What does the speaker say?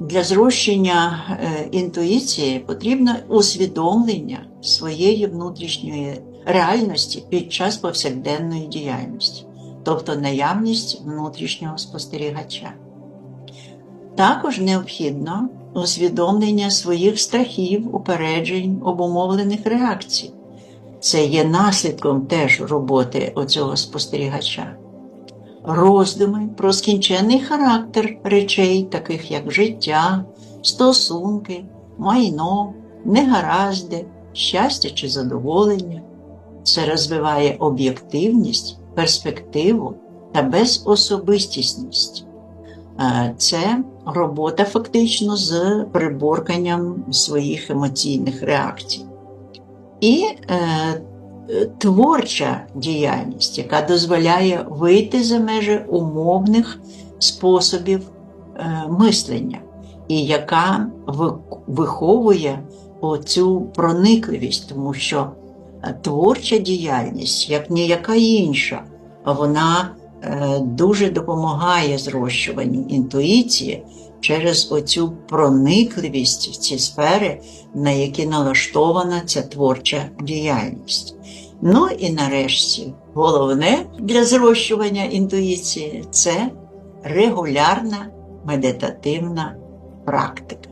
Для зрощення е, інтуїції потрібно усвідомлення своєї внутрішньої реальності під час повсякденної діяльності, тобто наявність внутрішнього спостерігача. Також необхідно усвідомлення своїх страхів, упереджень, обумовлених реакцій. Це є наслідком теж роботи оцього спостерігача. Роздуми про скінченний характер речей, таких як життя, стосунки, майно, негаразди, щастя чи задоволення. Це розвиває об'єктивність, перспективу та безособистісність. Е, Це робота фактично з приборканням своїх емоційних реакцій. І е, творча діяльність, яка дозволяє вийти за межі умовних способів е, мислення, і яка виховує оцю проникливість, тому що е, творча діяльність, як ніяка інша, вона е, дуже допомагає зрощуванню інтуїції через оцю проникливість в ці сфери, на які налаштована ця творча діяльність. Ну і нарешті, головне для зрощування інтуїції це регулярна медитативна практика.